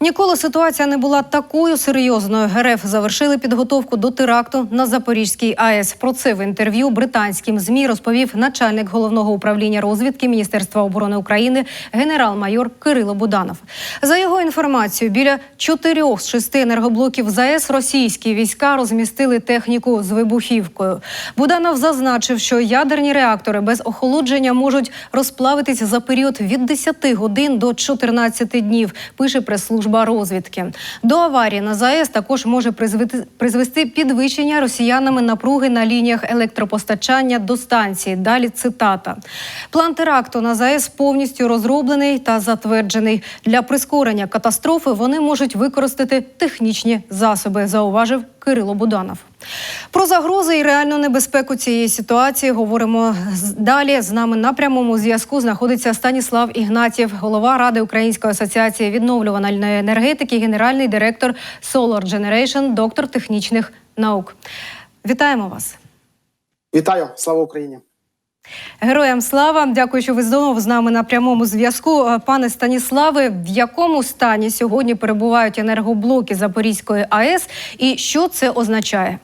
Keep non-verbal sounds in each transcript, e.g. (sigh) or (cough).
Ніколи ситуація не була такою серйозною. РФ завершили підготовку до теракту на Запорізькій АЕС. Про це в інтерв'ю британським змі розповів начальник головного управління розвідки Міністерства оборони України генерал-майор Кирило Буданов. За його інформацією, біля чотирьох з шести енергоблоків ЗАЕС російські війська розмістили техніку з вибухівкою. Буданов зазначив, що ядерні реактори без охолодження можуть розплавитись за період від 10 годин до 14 днів. Пише прес-служба розвідки. До аварії на ЗАЕС також може призвести підвищення росіянами напруги на лініях електропостачання до станції. Далі цитата: план теракту на ЗАЕС повністю розроблений та затверджений. Для прискорення катастрофи вони можуть використати технічні засоби. Зауважив Кирило Буданов. Про загрози і реальну небезпеку цієї ситуації говоримо далі. З нами на прямому зв'язку знаходиться Станіслав Ігнатів, голова Ради Української асоціації відновлюваної енергетики, генеральний директор Solar Generation, доктор технічних наук. Вітаємо вас. Вітаю, слава Україні! Героям слава! Дякую, що ви знову з нами на прямому зв'язку. Е, Пане Станіславе, в якому стані сьогодні перебувають енергоблоки Запорізької АЕС і що це означає?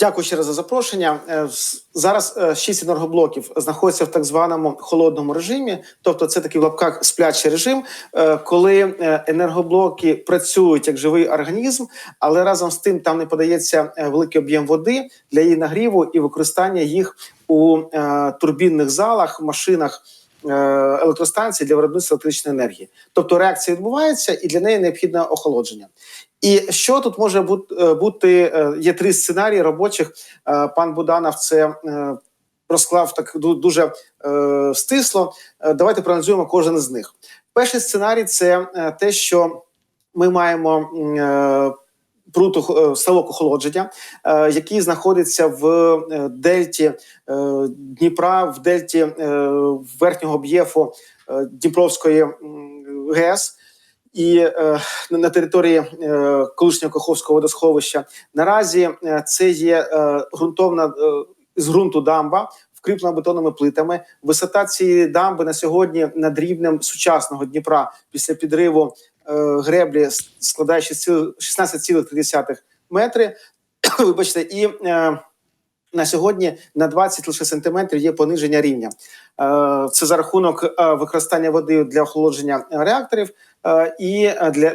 Дякую ще раз за запрошення. Е, Зараз е, шість енергоблоків знаходяться в так званому холодному режимі, тобто це такий в лапках сплячий режим, е, коли енергоблоки працюють як живий організм, але разом з тим там не подається великий об'єм води для її нагріву і використання їх у турбінних залах, машинах. е, Електростанцій для виробництва електричної енергії, тобто реакція відбувається, і для неї необхідне охолодження. І що тут може е, бути е, є три сценарії робочих. Е, Пан Буданов це розклав так дуже стисло. Давайте проаналізуємо кожен з них. Перший сценарій це те, що ми маємо пруту ставок охолодження, який знаходиться в дельті Дніпра, в дельті верхнього об'єфу е, Дніпровської ГЕС. І е, на- на території е, колишнього Каховського водосховища наразі е, це є е, ґрунтовна е, з ґрунту дамба, вкріплена бетонними плитами. Висота цієї дамби на сьогодні над рівнем сучасного Дніпра після підриву е, греблі складає 6,- 16,3 метри. (coughs) Вибачте, і е, на сьогодні на 20 лише сантиметрів є пониження рівня. Е, Це за рахунок е, використання води для охолодження реакторів. Е, і е, для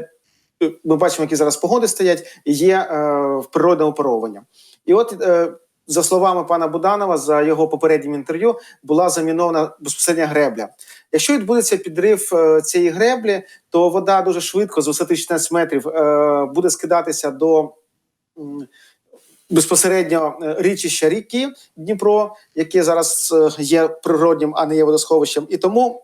ми бачимо, які зараз погоди стоять, є е, природне опаровування. І от е, за словами пана Буданова, за його попереднім інтерв'ю, була замінована безпосередня гребля. Якщо відбудеться підрив е, цієї греблі, то вода дуже швидко з висоти 16 метрів е, буде скидатися до безпосередньо е, річища ріки Дніпро, яке зараз е, є природнім, а не є водосховищем, і тому.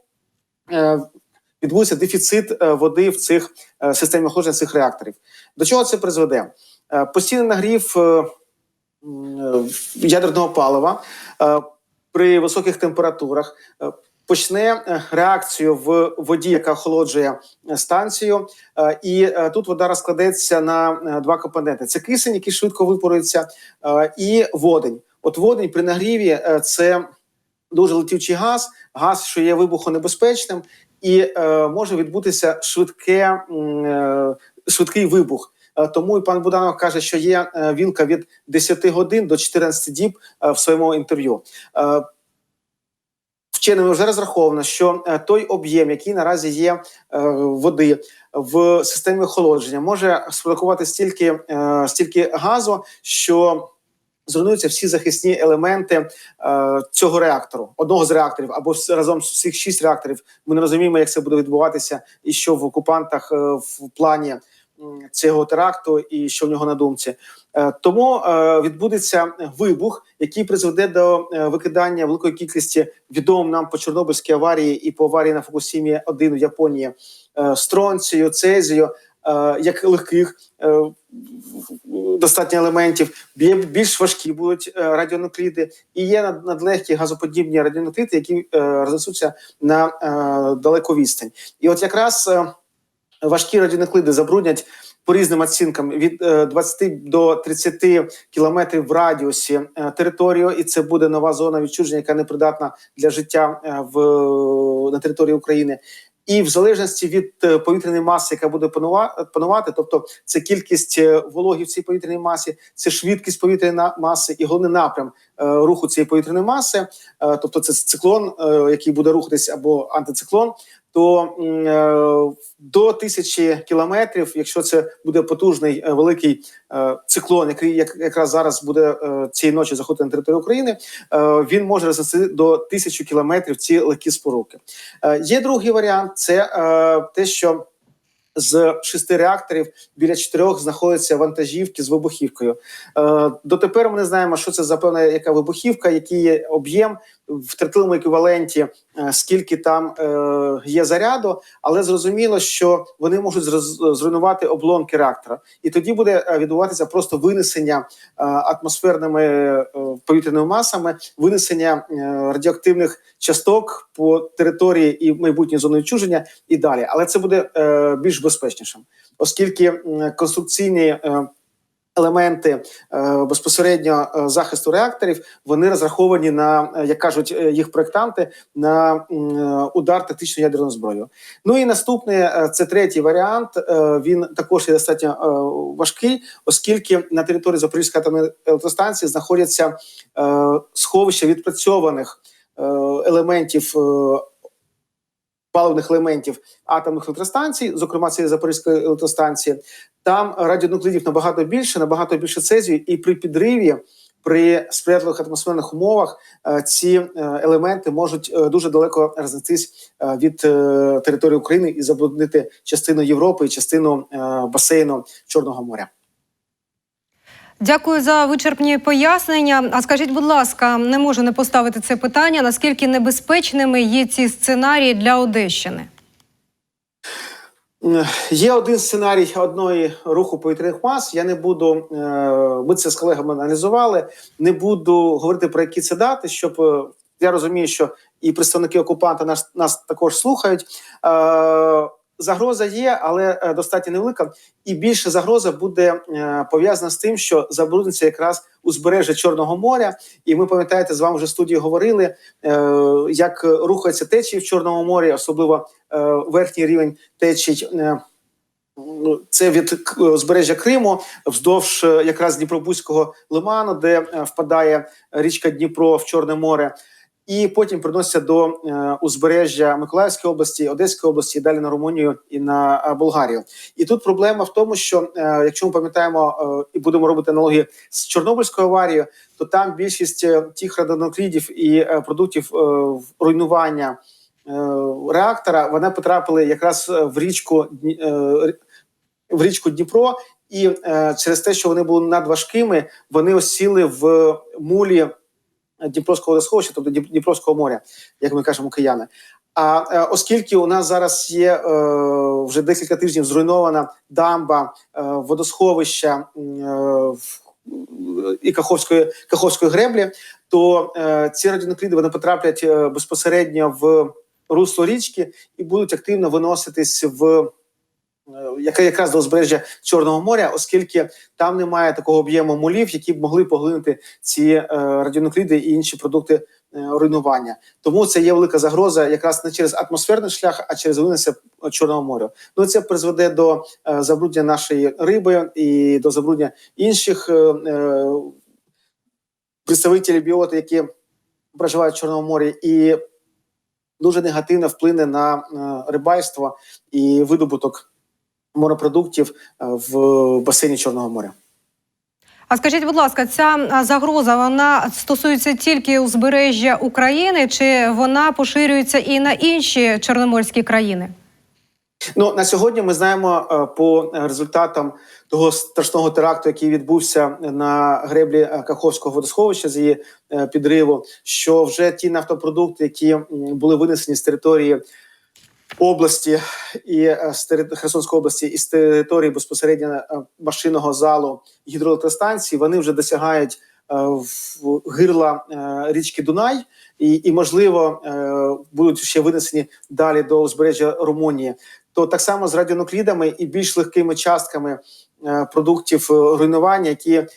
Відбудеться дефіцит е, води в цих е, системі охолодження цих реакторів. До чого це призведе? Е, Постійний нагрів ядерного палива при високих температурах почне реакцію в воді, яка охолоджує станцію, і тут вода розкладеться на два компоненти: це кисень, який швидко випарується, е, і водень. От водень при нагріві це дуже летючий газ, газ, що є вибухонебезпечним, і е, може відбутися швидке, е, швидкий вибух. Е, Тому і пан Буданов каже, що є е, вілка від 10 годин до 14 діб е, в своєму інтерв'ю. Вченими вже розраховано, що той об'єм, який наразі є води в системі охолодження, може спродукувати стільки, стільки газу, що зруйнуються всі захисні елементи е, цього реактору, одного з реакторів, або разом з всіх шість реакторів. Ми не розуміємо, як це буде відбуватися, і що в окупантах е, в плані цього теракту, і що в нього на думці. Е, Тому е, відбудеться вибух, який призведе до е, викидання великої кількості відомим нам по Чорнобильській аварії і по аварії на Фукусімі 1 в Японії стронцію, цезію, як легких е, достатньо елементів, бі- більш важкі будуть е, радіонукліди, і є над- надлегкі газоподібні радіонукліди, які е, рознесуться на е, далеку відстань. І от якраз е, важкі радіонуклиди забруднять по різним оцінкам від е, 20 до 30 кілометрів в радіусі е, територію, і це буде нова зона відчуження, яка не придатна для життя е, в на території України. І в залежності від е, повітряної маси, яка буде панува- панувати, тобто це кількість е, вологі в цій повітряній масі, це швидкість повітряної маси і головний напрям е, руху цієї повітряної маси, тобто це циклон, який буде рухатись або антициклон, то е, до тисячі кілометрів, якщо це буде потужний е, великий е, циклон, який як, якраз зараз буде цієї ночі заходити на територію України, він може рознести до тисячі кілометрів ці легкі споруки. Є другий варіант: це те, що з шести реакторів біля чотирьох знаходяться вантажівки з вибухівкою. Дотепер ми не знаємо, що це за певна яка вибухівка, який є об'єм в тритиловому еквіваленті, е, скільки там е, є заряду, але зрозуміло, що вони можуть зруйнувати обломки реактора, і тоді буде е, відбуватися просто винесення атмосферними повітряними масами, винесення радіоактивних часток по території і майбутньої зони відчуження і далі. Але це буде більш безпечнішим, оскільки конструкційні. Елементи е, безпосередньо е, захисту реакторів вони розраховані на, е, як кажуть їх проектанти, на удар тактичною ядерною зброєю. Ну і наступний е, це третій варіант. Він також є достатньо важкий, оскільки на території Запорізької атомної електростанції знаходяться сховища відпрацьованих елементів. Паливних елементів атомних електростанцій, зокрема цієї Запорізької електростанції, там радіонуклидів набагато більше, набагато більше цезію, і при підриві, при сприятливих атмосферних умовах, е, ці е, елементи можуть е, дуже далеко рознестись від території України і забруднити частину Європи і частину басейну Чорного моря. Дякую за вичерпні пояснення. А скажіть, будь ласка, не можу не поставити це питання. Наскільки небезпечними є ці сценарії для Одещини? Е, Є один сценарій одної руху повітряних мас. Я не буду. е, Ми це з колегами аналізували. Не буду говорити про які це дати, щоб е, я розумію, що і представники окупанта нас, нас також слухають. Загроза є, але е, достатньо невелика. І більше загроза буде е, пов'язана з тим, що забрудниться якраз узбережжя Чорного моря. І ми пам'ятаєте, з вами вже в студії говорили, е, як рухаються течії в Чорному морі, особливо верхній рівень течій. ну, Це від узбережжя Криму вздовж якраз Дніпробузького лиману, де впадає річка Дніпро в Чорне море, і потім приноситься до е, узбережжя Миколаївської області, Одеської області, і далі на Румунію і на е, Болгарію. І тут проблема в тому, що е, якщо ми пам'ятаємо і будемо робити аналогії з Чорнобильською аварією, то там більшість тих радонуклідів і продуктів руйнування реактора вони потрапили якраз в річку в річку Дніпро, і через те, що вони були надважкими, вони осіли в мулі Дніпровського водосховища, тобто Дніп- Дніпровського моря, як ми кажемо, кияни. А е, оскільки у нас зараз є е, вже декілька тижнів зруйнована дамба, е, водосховища і Каховської, Каховської греблі, то е, ці радіонукліди вони потраплять безпосередньо в русло річки і будуть активно виноситись в е, яке якраз до узбережжя Чорного моря, оскільки там немає такого об'єму молів, які б могли поглинути ці е, радіонукліди і інші продукти е, руйнування. Тому це є велика загроза якраз не через атмосферний шлях, а через винесення Чорного моря. Ну це призведе до забруднення нашої риби і до забруднення інших представителів біоти, які проживають в Чорному морі, і дуже негативно вплине на рибальство і видобуток морепродуктів е, в басейні Чорного моря. А скажіть, будь ласка, ця загроза вона стосується тільки узбережжя України, чи вона поширюється і на інші чорноморські країни? Ну на сьогодні ми знаємо е, по результатам того страшного теракту, який відбувся на греблі е, Каховського водосховища з її е, підриву, що вже ті нафтопродукти, які були винесені з території області і е, з Херсонської області і з території безпосередньо е, машинного залу гідроелектростанції, вони вже досягають е, в гирла річки Дунай, і, і можливо будуть ще винесені далі до узбережжя Румунії. то так само з радіонуклідами і більш легкими частками продуктів руйнування, які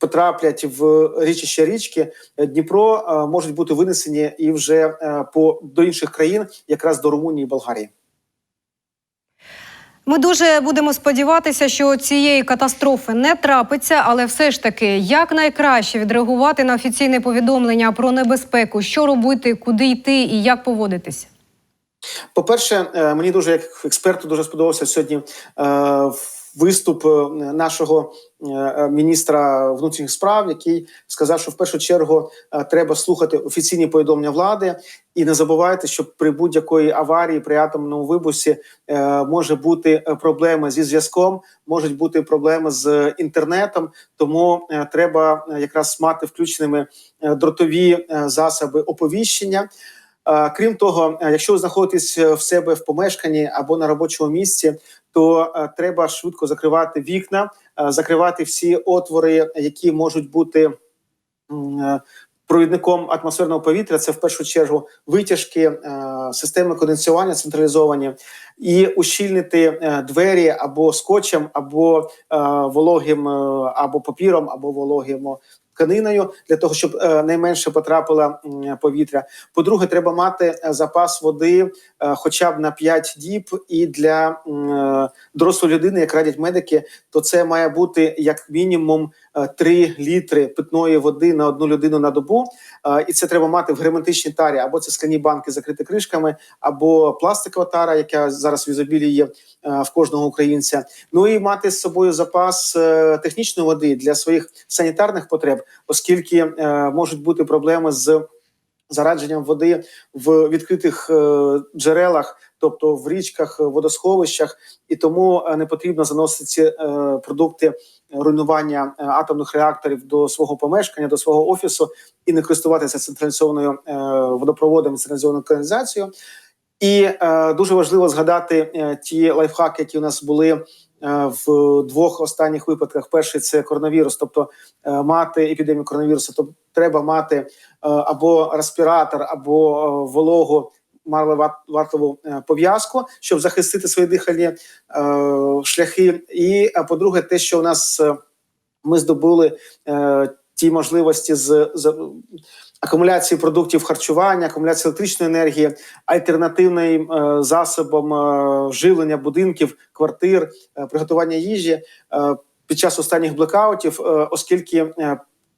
потраплять в річище річки е, Дніпро, е, можуть бути винесені і вже е, по до інших країн, якраз до Румунії і Болгарії. Ми дуже будемо сподіватися, що цієї катастрофи не трапиться, але все ж таки як найкраще відреагувати на офіційне повідомлення про небезпеку, що робити, куди йти і як поводитися. По-перше, е, мені дуже як експерту дуже сподобався сьогодні е, виступ е, нашого е, міністра внутрішніх справ, який сказав, що в першу чергу е, треба слухати офіційні повідомлення влади, і не забувайте, що при будь-якої аварії при атомному вибусі е, може бути е, проблеми зі зв'язком, можуть бути проблеми з інтернетом. Тому е, треба е, якраз мати включеними е, дротові е, засоби оповіщення. Е, Крім того, е, якщо ви знаходитесь е, в себе в помешканні або на робочому місці, то е, треба швидко закривати вікна, е, закривати всі отвори, які можуть бути е, провідником атмосферного повітря. Це в першу чергу витяжки, системи конденсування централізовані, і ущільнити двері або скотчем, або вологим, або папіром, або вологим тканиною для того, щоб е, найменше потрапило повітря. По-друге, треба мати е, запас води е, хоча б на 5 діб. І для дорослої людини, як радять медики, то це має бути як мінімум 3 літри питної води на одну людину на добу. Е, І це треба мати в герметичній тарі, або це скляні банки закриті кришками, або пластикова тара, яка зараз в ізобілії є е, в кожного українця. Ну і мати з собою запас е, технічної води для своїх санітарних потреб, оскільки е, можуть бути проблеми з зарадженням води в відкритих е, джерелах, тобто в річках, е, водосховищах, і тому е, не потрібно заносити ці е, продукти руйнування е, атомних реакторів до свого помешкання, до свого офісу і не користуватися централізованою е, водопроводом, централізованою каналізацією. І е, дуже важливо згадати ті лайфхаки, які у нас були в двох останніх випадках. Перший це коронавірус, тобто мати епідемію коронавірусу, тобто треба мати або респіратор, або вологу марлеватову е, пов'язку, щоб захистити свої дихальні е, шляхи. І е, по-друге, те, що у нас ми здобули ті можливості з, акумуляції продуктів харчування, акумуляції електричної енергії, альтернативним засобом живлення будинків, квартир, приготування їжі під час останніх блекаутів, оскільки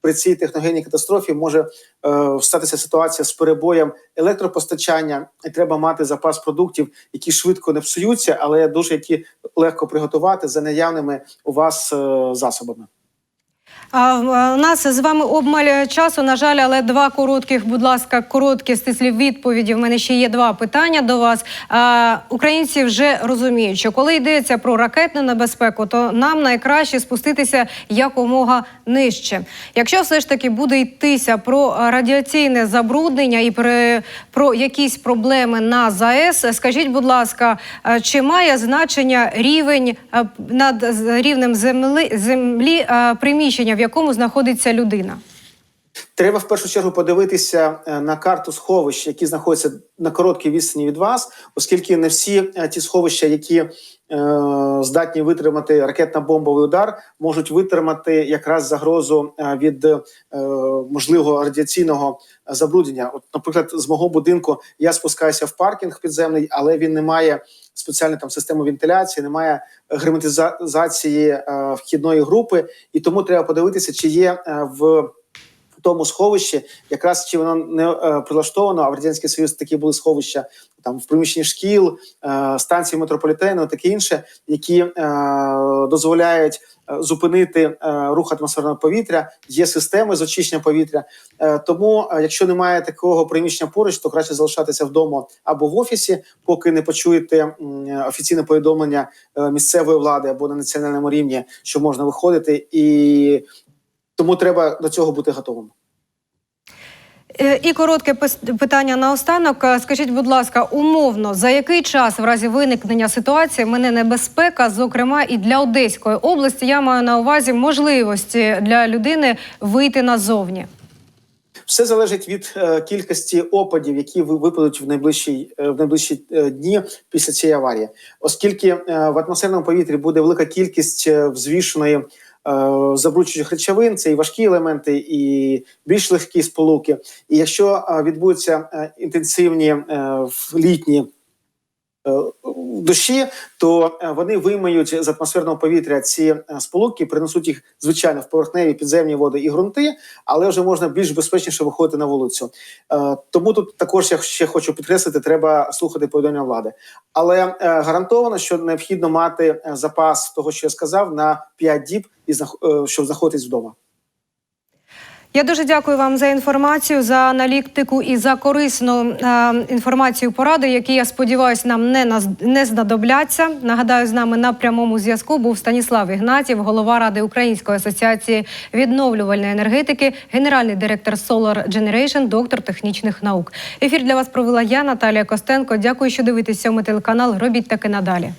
при цій техногенній катастрофі може е, статися ситуація з перебоєм електропостачання, і треба мати запас продуктів, які швидко не псуються, але дуже які легко приготувати за наявними у вас е, засобами. У нас з вами обмаль часу, на жаль, але два коротких, будь ласка, короткі стислі відповіді. В мене ще є два питання до вас. Українці вже розуміють, що коли йдеться про ракетну небезпеку, то нам найкраще спуститися якомога нижче. Якщо все ж таки буде йтися про радіаційне забруднення і про, якісь проблеми на ЗАЕС, скажіть, будь ласка, чи має значення рівень над рівнем земли, землі а, приміщення, в якому знаходиться людина? Треба в першу чергу подивитися е, на карту сховищ, які знаходяться на короткій відстані від вас, оскільки не всі е, ті сховища, які е, здатні витримати ракетно-бомбовий удар, можуть витримати якраз загрозу е, від е, можливого радіаційного забруднення. От, наприклад, з мого будинку я спускаюся в паркінг підземний, але він не має спеціальної там системи вентиляції, немає герметизації е, вхідної групи, і тому треба подивитися, чи є в тому сховищі, якраз чи воно не е, прилаштовано, а в радянський союз такі були сховища там в приміщенні шкіл, е, станції метрополітену, таке інше, які е, дозволяють зупинити рух атмосферного повітря. Є системи з очищення повітря. Тому, якщо немає такого приміщення поруч, то краще залишатися вдома або в офісі, поки не почуєте офіційне повідомлення місцевої влади або на національному рівні, що можна виходити і. Тому треба до цього бути готовим. Е, І коротке питання наостанок. Е, Скажіть, будь ласка, умовно, за який час в разі виникнення ситуації мене небезпека, зокрема і для Одеської області, я маю на увазі можливості для людини вийти назовні? Все залежить від е, кількості опадів, які ви- випадуть в найближчі, в найближчі дні після цієї аварії, оскільки е, в атмосферному повітрі буде велика кількість е, взвішеної забруднюючих речовин, це і важкі елементи, і більш легкі сполуки. І якщо е, відбудуться е, інтенсивні е, е, то е, вони вимиють з атмосферного повітря ці е, сполуки, принесуть їх звичайно в поверхневі підземні води і ґрунти, але вже можна більш безпечніше виходити на вулицю. Тому тут також я ще хочу підкреслити, треба слухати повідомлення влади. Але гарантовано, що необхідно мати запас того, що я сказав, на 5 діб, і щоб знаходитись вдома. Я дуже дякую вам за інформацію, за аналітику і за корисну е, інформацію поради, які я сподіваюся, нам не наз- не знадобляться. Нагадаю, з нами на прямому зв'язку був Станіслав Ігнатів, голова ради Української асоціації відновлювальної енергетики, генеральний директор Solar Generation, доктор технічних наук. Ефір для вас провела я, Наталія Костенко. Дякую, що дивитесь сьомий телеканал. Робіть таки надалі.